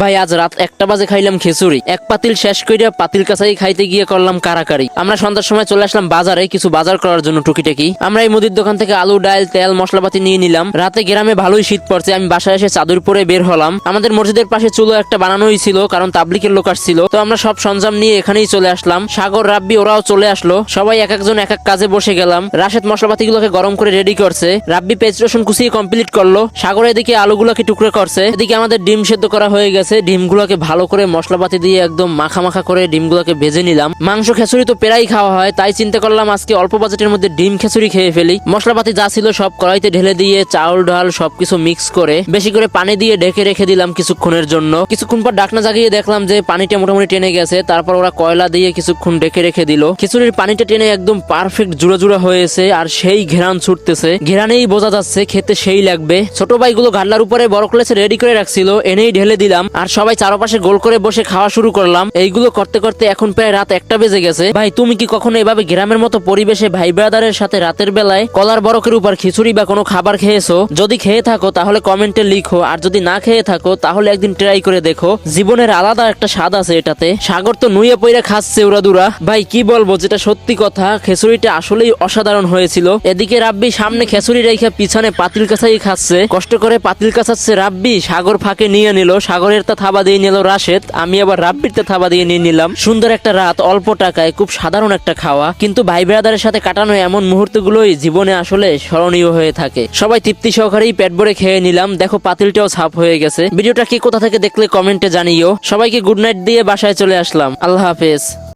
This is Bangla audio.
ভাই, আজ রাত একটা বাজে খাইলাম খিচুড়ি। এক পাতিল শেষ কইরা পাতিল কাছাই খাইতে গিয়ে করলাম কারাকারি। আমরা সন্ধ্যার সময় চলে আসলাম বাজারে কিছু বাজার করার জন্য টুকিটাকি। আমরা এই মুদির দোকান থেকে আলু, ডাল, তেল, মশলাপাতি নিয়ে নিলাম। রাতে গ্রামে ভালোই শীত পড়ছে, আমি বাসায় এসে চাদর পরে বের হলাম। আমাদের মসজিদের পাশে চুলো একটা বানানোই ছিল, কারণ তাবলিকের লোক আসছিল। তো আমরা সব সরঞ্জাম নিয়ে এখানেই চলে আসলাম। সাগর, রাব্বি ওরাও চলে আসলো। সবাই এক একজন এক এক কাজে বসে গেলাম। রাশেদ মশলাপাতি গুলোকে গরম করে রেডি করছে। রাব্বি পেঁয়াজ রসুন কুচিয়ে কমপ্লিট করল। সাগর এদিকে আলুগুলোকে টুকরো করছে। এদিকে আমাদের ডিম সেদ্ধ করা হয়ে গেছে। ডিমগুলোকে ভালো করে মশলাপাতি দিয়ে একদম মাখা মাখা করে ডিমগুলোকে ভেজে নিলাম। মাংস খেচুড়ি তো প্রায় খাওয়া হয়, তাই চিন্তা করলাম আজকে অল্প বাজেটের মধ্যে ডিম খেচুড়ি খেয়ে ফেলি। মশলাপাতি যা ছিল সব কড়াইতে ঢেলে দিয়ে চাউল, ডাল সবকিছু মিক্স করে বেশি করে পানি দিয়ে ঢেকে রেখে দিলাম কিছুক্ষণের জন্য। কিছুক্ষণ পর ডাকনা জাগিয়ে দেখলাম যে পানিটা মোটামুটি টেনে গেছে, তারপর ওরা কয়লা দিয়ে কিছুক্ষণ ঢেকে রেখে দিল। খিচুড়ির পানিটা টেনে একদম পারফেক্ট জুড়া জুড়া হয়েছে আর সেই ঘেরান ছুটতেছে। ঘেরানেই বোঝা যাচ্ছে খেতে সেই লাগবে। ছোট ভাইগুলো ঘাটলার উপরে বড় ক্লাসে রেডি করে রাখছিল, এনেই ঢেলে দিলাম। আর সবাই চারপাশে গোল করে বসে খাওয়া শুরু করলাম। এইগুলো করতে করতে এখন প্রায় রাত একটা বেজে গেছে। ভাই, তুমি কি কখনো এভাবে গ্রামের মতো পরিবেশে ভাই ব্রাদারের সাথে রাতের বেলায় কলার বরকের উপর খিচুড়ি বা কোনো খাবার খেয়েছো? যদি খেয়ে থাকো, তাহলে কমেন্টে লিখো। আর যদি না খেয়ে থাকো, তাহলে একদিন ট্রাই করে দেখো। জীবনের আলাদা একটা স্বাদ আছে এটাতে। সাগর তো নুয়ে পইরা খাচ্ছে উড়াদুরা। ভাই, কি বলব, যেটা সত্যি কথা, খেচুড়িটা আসলেই অসাধারণ হয়েছিল। এদিকে রাব্বি সামনে খেচুড়ি রেখে পিছনে পাতিল কাছাই খাচ্ছে। কষ্ট করে পাতিল কাছাচ্ছে রাব্বি, সাগর ফাঁকে নিয়ে নিল। সাগরের তা থাবা দিয়ে নিল রাশেদ, আমি আবার রাব্বির তা থাবা দিয়ে নিয়ে নিলাম। সুন্দর একটা রাত, অল্প টাকায়, খুব সাধারণ একটা খাওয়া। কিন্তু ভাই ব্রাদারের সাথে কাটানো এমন মুহূর্তগুলোই জীবনে আসলে স্মরণীয় হয়ে থাকে। সবাই তৃপ্তি সহকারেই পেট ভরে খেয়ে নিলাম। দেখো, পাতিলটাও সাফ হয়ে গেছে। ভিডিওটা কি কোথা থেকে দেখলে কমেন্টে জানিও। সবাইকে গুড নাইট দিয়ে বাসায় চলে আসলাম। আল্লাহ হাফেজ।